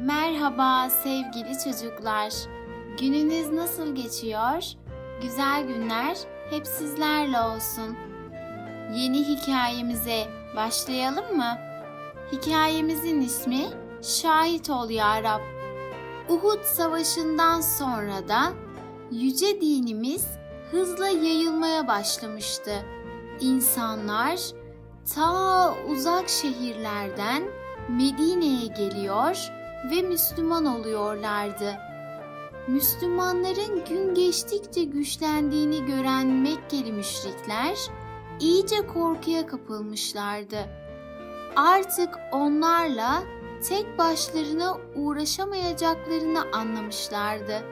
Merhaba sevgili çocuklar. Gününüz nasıl geçiyor? Güzel günler hep sizlerle olsun. Yeni hikayemize başlayalım mı? Hikayemizin ismi Şahit ol ya Rab. Uhud Savaşı'ndan sonra da yüce dinimiz hızla yayılmaya başlamıştı. İnsanlar ta uzak şehirlerden Medine'ye geliyor ve Müslüman oluyorlardı. Müslümanların gün geçtikçe güçlendiğini gören Mekkeli müşrikler iyice korkuya kapılmışlardı. Artık onlarla tek başlarına uğraşamayacaklarını anlamışlardı.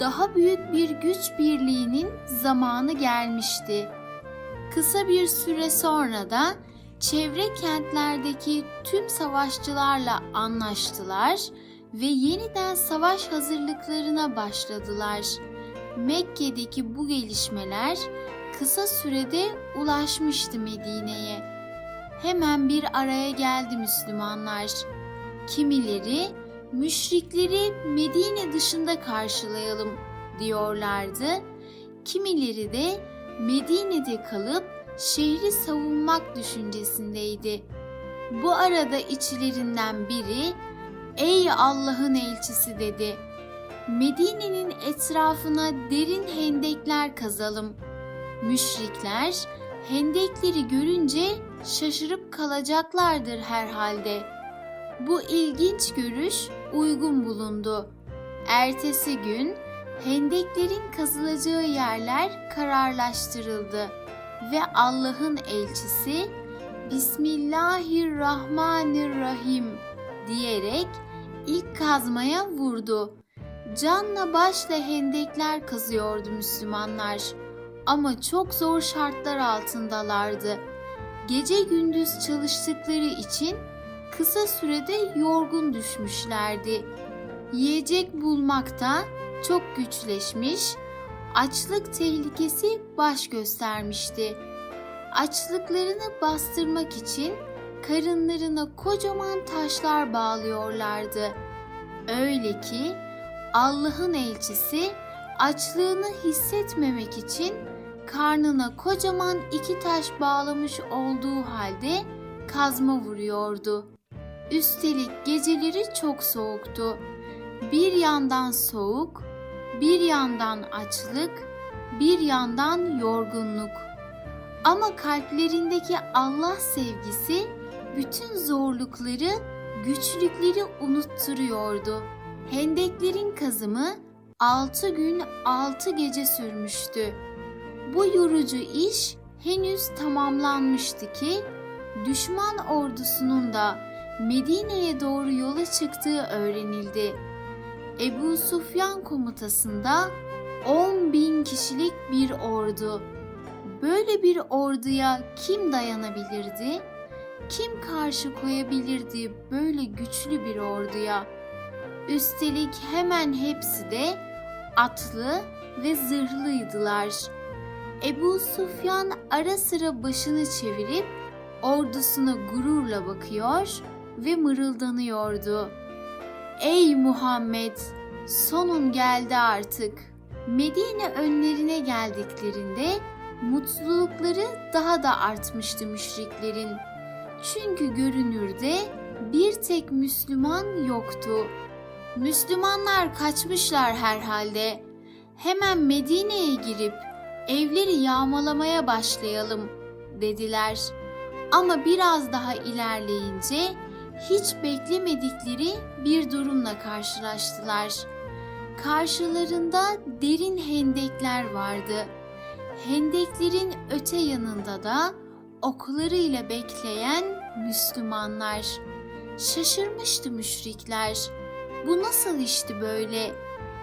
Daha büyük bir güç birliğinin zamanı gelmişti. Kısa bir süre sonra da çevre kentlerdeki tüm savaşçılarla anlaştılar ve yeniden savaş hazırlıklarına başladılar. Mekke'deki bu gelişmeler kısa sürede ulaşmıştı Medine'ye. Hemen bir araya geldi Müslümanlar. Kimileri müşrikleri Medine dışında karşılayalım diyorlardı. Kimileri de Medine'de kalıp şehri savunmak düşüncesindeydi. Bu arada içlerinden biri "Ey Allah'ın elçisi" dedi. Medine'nin etrafına derin hendekler kazalım. Müşrikler hendekleri görünce şaşırıp kalacaklardır herhalde. Bu ilginç görüş uygun bulundu. Ertesi gün hendeklerin kazılacağı yerler kararlaştırıldı ve Allah'ın elçisi Bismillahirrahmanirrahim diyerek ilk kazmaya vurdu. Canla başla hendekler kazıyordu Müslümanlar ama çok zor şartlar altındalardı. Gece gündüz çalıştıkları için kısa sürede yorgun düşmüşlerdi. Yiyecek bulmakta çok güçleşmiş, açlık tehlikesi baş göstermişti. Açlıklarını bastırmak için karınlarına kocaman taşlar bağlıyorlardı. Öyle ki Allah'ın elçisi açlığını hissetmemek için karnına kocaman iki taş bağlamış olduğu halde kazma vuruyordu. Üstelik geceleri çok soğuktu. Bir yandan soğuk, bir yandan açlık, bir yandan yorgunluk. Ama kalplerindeki Allah sevgisi bütün zorlukları, güçlükleri unutturuyordu. Hendeklerin kazımı altı gün altı gece sürmüştü. Bu yorucu iş henüz tamamlanmıştı ki düşman ordusunun da Medine'ye doğru yola çıktığı öğrenildi. Ebu Sufyan komutasında 10 bin kişilik bir ordu. Böyle bir orduya kim dayanabilirdi? Kim karşı koyabilirdi böyle güçlü bir orduya? Üstelik hemen hepsi de atlı ve zırhlıydılar. Ebu Sufyan ara sıra başını çevirip ordusuna gururla bakıyor ve mırıldanıyordu. Ey Muhammed! Sonun geldi artık. Medine önlerine geldiklerinde mutlulukları daha da artmıştı müşriklerin. Çünkü görünürde bir tek Müslüman yoktu. Müslümanlar kaçmışlar herhalde. Hemen Medine'ye girip evleri yağmalamaya başlayalım dediler. Ama biraz daha ilerleyince hiç beklemedikleri bir durumla karşılaştılar. Karşılarında derin hendekler vardı. Hendeklerin öte yanında da oklarıyla bekleyen Müslümanlar. Şaşırmıştı müşrikler. Bu nasıl işti böyle?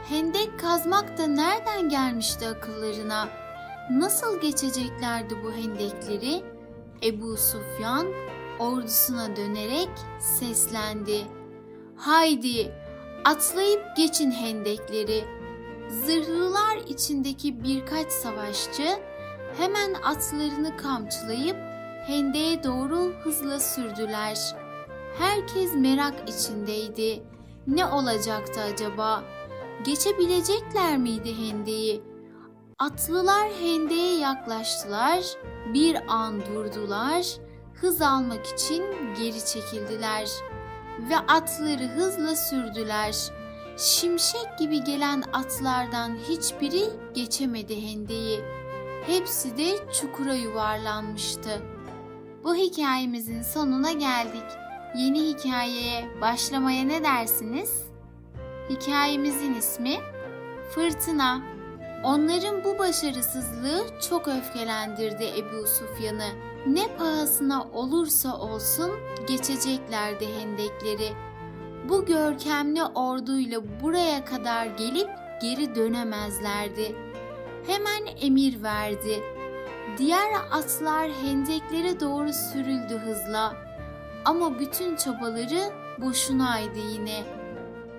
Hendek kazmak da nereden gelmişti akıllarına? Nasıl geçeceklerdi bu hendekleri? Ebu Sufyan ordusuna dönerek seslendi. Haydi atlayıp geçin hendekleri. Zırhlılar içindeki birkaç savaşçı hemen atlarını kamçılayıp hendeğe doğru hızla sürdüler. Herkes merak içindeydi. Ne olacaktı acaba? Geçebilecekler miydi hendeyi? Atlılar hendeye yaklaştılar, bir an durdular, hız almak için geri çekildiler ve atları hızla sürdüler. Şimşek gibi gelen atlardan hiçbiri geçemedi hendeyi. Hepsi de çukura yuvarlanmıştı. Bu hikayemizin sonuna geldik. Yeni hikayeye başlamaya ne dersiniz? Hikayemizin ismi Fırtına. Onların bu başarısızlığı çok öfkelendirdi Ebu Sufyan'ı. Ne pahasına olursa olsun geçeceklerdi hendekleri. Bu görkemli orduyla buraya kadar gelip geri dönemezlerdi. Hemen emir verdi. Diğer atlar hendeklere doğru sürüldü hızla. Ama bütün çabaları boşunaydı yine.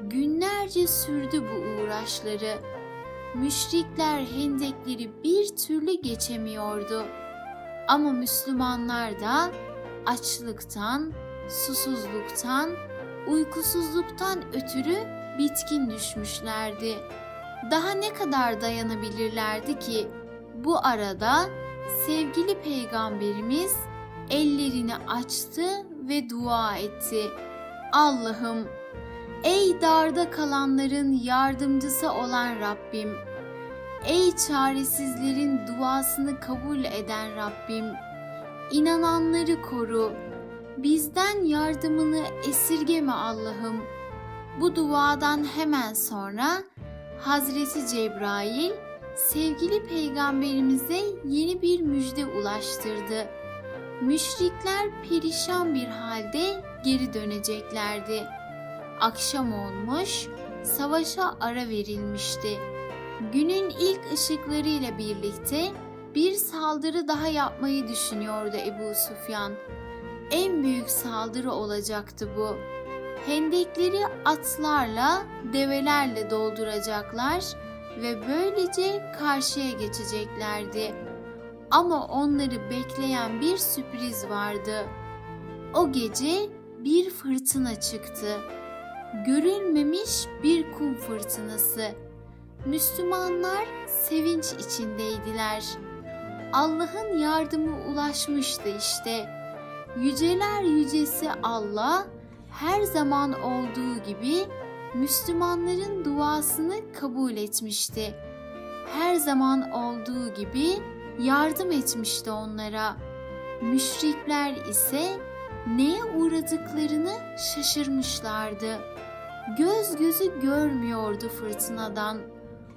Günlerce sürdü bu uğraşları. Müşrikler hendekleri bir türlü geçemiyordu. Ama Müslümanlar da açlıktan, susuzluktan, uykusuzluktan ötürü bitkin düşmüşlerdi. Daha ne kadar dayanabilirlerdi ki? Bu arada sevgili peygamberimiz ellerini açtı ve dua etti. Allah'ım ey darda kalanların yardımcısı olan Rabbim ey çaresizlerin duasını kabul eden Rabbim inananları koru bizden yardımını esirgeme Allah'ım bu duadan hemen sonra Hazreti Cebrail sevgili peygamberimize yeni bir müjde ulaştırdı. Müşrikler perişan bir halde geri döneceklerdi. Akşam olmuş, savaşa ara verilmişti. Günün ilk ışıklarıyla birlikte bir saldırı daha yapmayı düşünüyordu Ebu Sufyan. En büyük saldırı olacaktı bu. Hendekleri atlarla, develerle dolduracaklar ve böylece karşıya geçeceklerdi. Ama onları bekleyen bir sürpriz vardı. O gece bir fırtına çıktı. Görülmemiş bir kum fırtınası. Müslümanlar sevinç içindeydiler. Allah'ın yardımı ulaşmıştı işte. Yüceler yücesi Allah her zaman olduğu gibi Müslümanların duasını kabul etmişti. Her zaman olduğu gibi yardım etmişti onlara. Müşrikler ise neye uğradıklarını şaşırmışlardı. Göz gözü görmüyordu fırtınadan.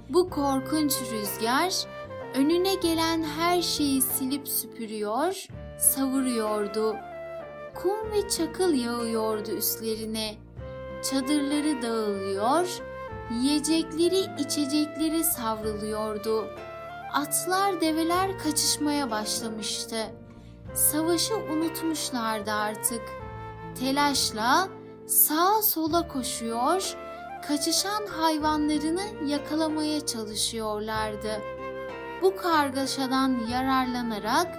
Bu korkunç rüzgar önüne gelen her şeyi silip süpürüyor, savuruyordu. Kum ve çakıl yağıyordu üstlerine. Çadırları dağılıyor, yiyecekleri, içecekleri savruluyordu. Atlar, develer kaçışmaya başlamıştı. Savaşı unutmuşlardı artık. Telaşla sağa sola koşuyor, kaçışan hayvanlarını yakalamaya çalışıyorlardı. Bu kargaşadan yararlanarak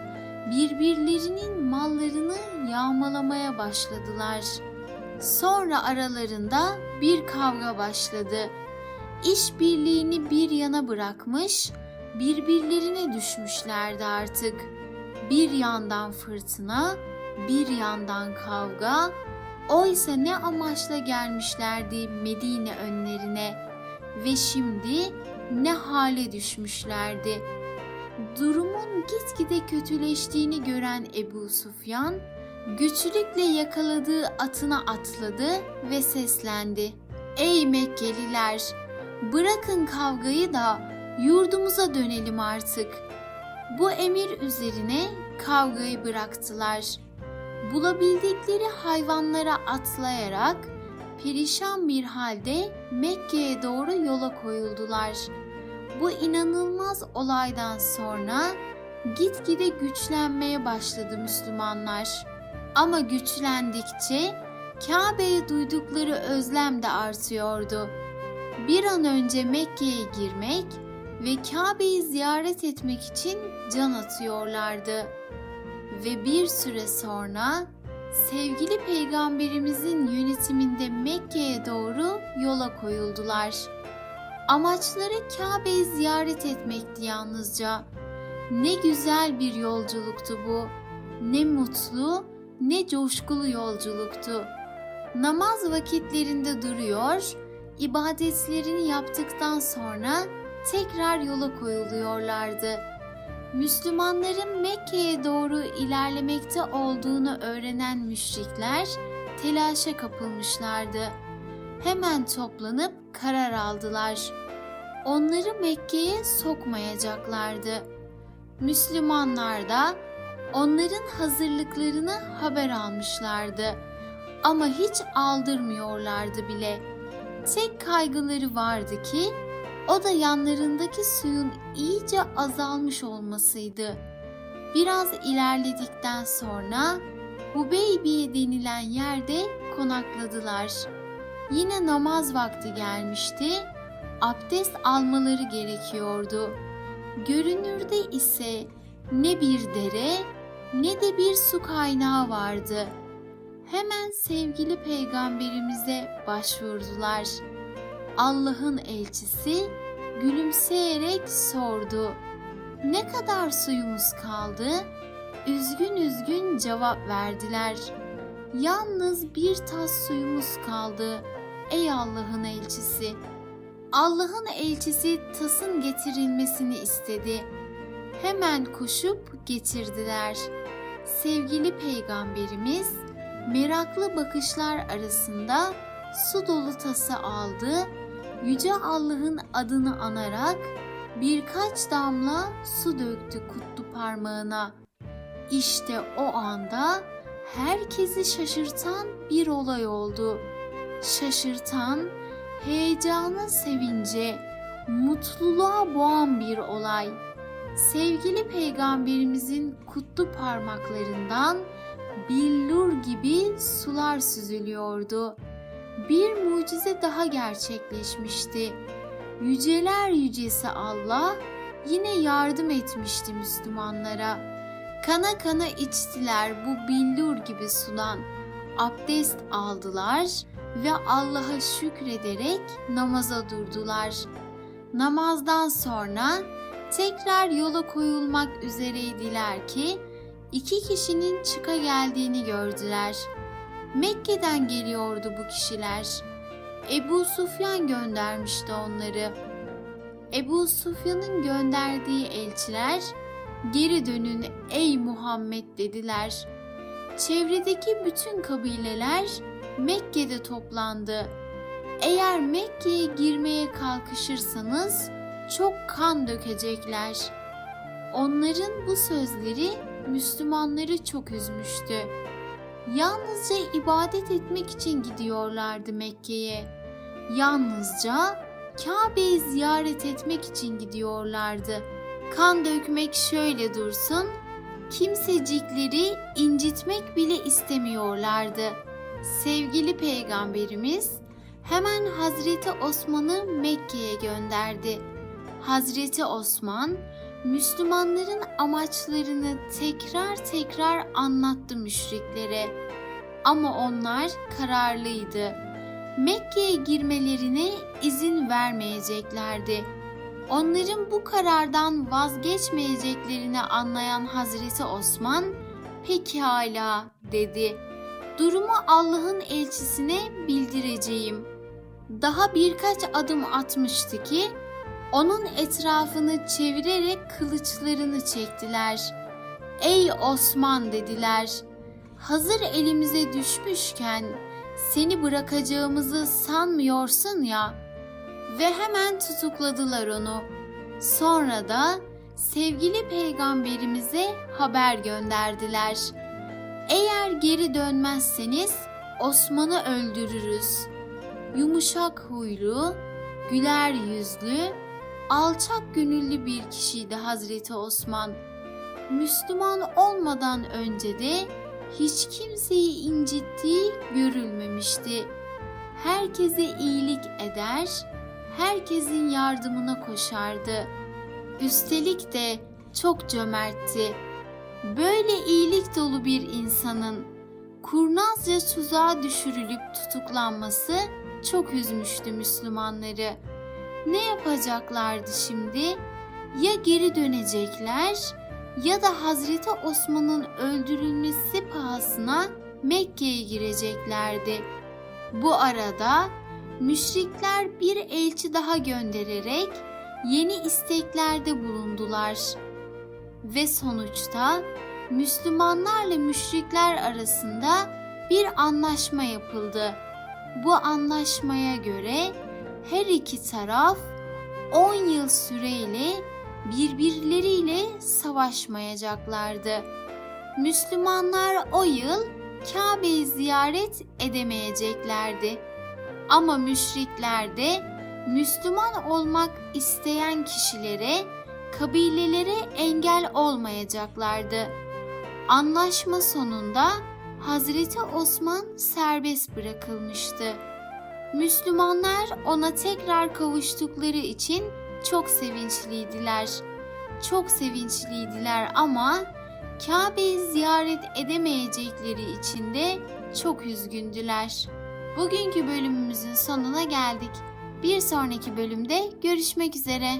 birbirlerinin mallarını yağmalamaya başladılar. Sonra aralarında bir kavga başladı. İşbirliğini bir yana bırakmış, birbirlerine düşmüşlerdi artık. Bir yandan fırtına, bir yandan kavga. Oysa ne amaçla gelmişlerdi Medine önlerine ve şimdi ne hale düşmüşlerdi. Durumun gitgide kötüleştiğini gören Ebu Sufyan, güçlükle yakaladığı atına atladı ve seslendi. Ey Mekkeliler! Bırakın kavgayı da yurdumuza dönelim artık. Bu emir üzerine kavgayı bıraktılar. Bulabildikleri hayvanlara atlayarak perişan bir halde Mekke'ye doğru yola koyuldular. Bu inanılmaz olaydan sonra gitgide güçlenmeye başladı Müslümanlar. Ama güçlendikçe Kabe'ye duydukları özlem de artıyordu. Bir an önce Mekke'ye girmek ve Kabe'yi ziyaret etmek için can atıyorlardı. Ve bir süre sonra sevgili peygamberimizin yönetiminde Mekke'ye doğru yola koyuldular. Amaçları Kabe'yi ziyaret etmekti yalnızca. Ne güzel bir yolculuktu bu. Ne mutlu, ne coşkulu yolculuktu. Namaz vakitlerinde duruyor, ibadetlerini yaptıktan sonra tekrar yola koyuluyorlardı. Müslümanların Mekke'ye doğru ilerlemekte olduğunu öğrenen müşrikler telaşa kapılmışlardı. Hemen toplanıp karar aldılar. Onları Mekke'ye sokmayacaklardı. Müslümanlar da onların hazırlıklarını haber almışlardı. Ama hiç aldırmıyorlardı bile. Tek kaygıları vardı ki o da yanlarındaki suyun iyice azalmış olmasıydı. Biraz ilerledikten sonra Hubeybiye denilen yerde konakladılar. Yine namaz vakti gelmişti. Abdest almaları gerekiyordu. Görünürde ise ne bir dere ne de bir su kaynağı vardı. Hemen sevgili peygamberimize başvurdular. Allah'ın elçisi gülümseyerek sordu. Ne kadar suyumuz kaldı? Üzgün üzgün cevap verdiler. Yalnız bir tas suyumuz kaldı. Ey Allah'ın elçisi. Allah'ın elçisi tasın getirilmesini istedi. Hemen koşup getirdiler. Sevgili peygamberimiz meraklı bakışlar arasında su dolu tası aldı. Yüce Allah'ın adını anarak birkaç damla su döktü kutlu parmağına. İşte o anda herkesi şaşırtan bir olay oldu. Şaşırtan, heyecana, sevince, mutluluğa boğan bir olay. Sevgili peygamberimizin kutlu parmaklarından billur gibi sular süzülüyordu. Bir mucize daha gerçekleşmişti. Yüceler yücesi Allah yine yardım etmişti Müslümanlara. Kana kana içtiler bu billur gibi sudan. Abdest aldılar ve Allah'a şükrederek namaza durdular. Namazdan sonra tekrar yola koyulmak üzereydiler ki iki kişinin çıka geldiğini gördüler. Mekke'den geliyordu bu kişiler. Ebu Sufyan göndermişti onları. Ebu Sufyan'ın gönderdiği elçiler geri dönün ey Muhammed dediler. Çevredeki bütün kabileler Mekke'de toplandı. Eğer Mekke'ye girmeye kalkışırsanız çok kan dökecekler. Onların bu sözleri Müslümanları çok üzmüştü. Yalnızca ibadet etmek için gidiyorlardı Mekke'ye. Yalnızca Kabe'yi ziyaret etmek için gidiyorlardı. Kan dökmek şöyle dursun, kimsecikleri incitmek bile istemiyorlardı. Sevgili peygamberimiz hemen Hazreti Osman'ı Mekke'ye gönderdi. Hazreti Osman Müslümanların amaçlarını tekrar tekrar anlattı müşriklere. Ama onlar kararlıydı. Mekke'ye girmelerine izin vermeyeceklerdi. Onların bu karardan vazgeçmeyeceklerini anlayan Hazreti Osman, "Pekala." dedi. "Durumu Allah'ın elçisine bildireceğim." Daha birkaç adım atmıştı ki onun etrafını çevirerek kılıçlarını çektiler. Ey Osman dediler. Hazır elimize düşmüşken seni bırakacağımızı sanmıyorsun ya. Ve hemen tutukladılar onu. Sonra da sevgili peygamberimize haber gönderdiler. Eğer geri dönmezseniz Osman'ı öldürürüz. Yumuşak huylu, güler yüzlü, alçak gönüllü bir kişiydi Hazreti Osman. Müslüman olmadan önce de hiç kimseyi incittiği görülmemişti. Herkese iyilik eder, herkesin yardımına koşardı. Üstelik de çok cömertti. Böyle iyilik dolu bir insanın kurnazca tuzağa düşürülüp tutuklanması çok üzmüştü Müslümanları. Ne yapacaklardı şimdi? Ya geri dönecekler ya da Hazreti Osman'ın öldürülmesi pahasına Mekke'ye gireceklerdi. Bu arada müşrikler bir elçi daha göndererek yeni isteklerde bulundular. Ve sonuçta Müslümanlarla müşrikler arasında bir anlaşma yapıldı. Bu anlaşmaya göre her iki taraf 10 yıl süreyle birbirleriyle savaşmayacaklardı. Müslümanlar o yıl Kabe'yi ziyaret edemeyeceklerdi. Ama müşrikler de Müslüman olmak isteyen kişilere, kabilelere engel olmayacaklardı. Anlaşma sonunda Hazreti Osman serbest bırakılmıştı. Müslümanlar ona tekrar kavuştukları için çok sevinçliydiler. Çok sevinçliydiler ama Kabe'yi ziyaret edemeyecekleri için de çok üzgündüler. Bugünkü bölümümüzün sonuna geldik. Bir sonraki bölümde görüşmek üzere.